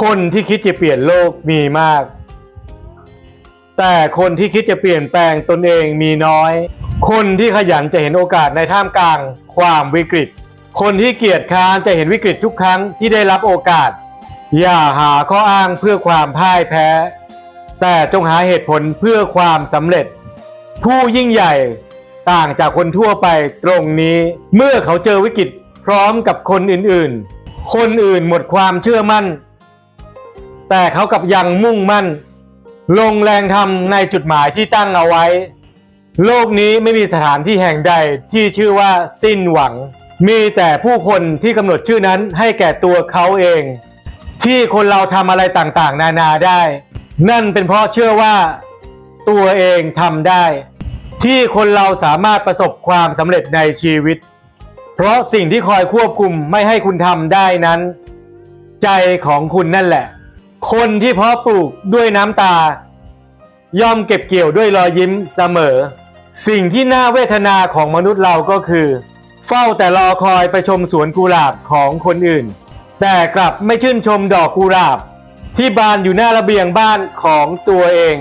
คนที่คิดจะเปลี่ยนโลกมีมาก แต่คนที่คิดจะเปลี่ยนแปลงตนเองมีน้อย คนที่ขยันจะเห็นโอกาสในท่ามกลางความวิกฤต คนที่เกียจค้านจะเห็นวิกฤตทุกครั้งที่ได้รับโอกาส อย่าหาข้ออ้างเพื่อความพ่ายแพ้ แต่จงหาเหตุผลเพื่อความสำเร็จ ผู้ยิ่งใหญ่ต่างจากคนทั่วไปตรงนี้ เมื่อเขาเจอวิกฤตพร้อมกับคนอื่นๆ คนอื่นหมดความเชื่อมั่น แต่เขากับยังมุ่งมั่น ลงแรงทำในจุดหมายที่ตั้งเอาไว้ โลกนี้ไม่มีสถานที่แห่งใดที่ชื่อว่าสิ้นหวัง มีแต่ผู้คนที่กำหนดชื่อนั้นให้แก่ตัวเขาเอง ที่คนเราทำอะไรต่างๆ นานาได้ นั่นเป็นเพราะเชื่อว่า ตัวเองทำได้ ที่คนเราสามารถประสบความสำเร็จในชีวิต เพราะสิ่งที่คอยควบคุมไม่ให้คุณทำได้นั้น ใจของคุณนั่นแหละ คนที่เพาะปลูกด้วยน้ำตา ย่อมเก็บเกี่ยวด้วยรอยยิ้มเสมอ สิ่งที่น่าเวทนาของมนุษย์เราก็คือ เฝ้าแต่รอคอยไปชมสวนกุหลาบของคนอื่น แต่กลับไม่ชื่นชมดอกกุหลาบ ที่บานอยู่หน้าระเบียงบ้านของตัวเอง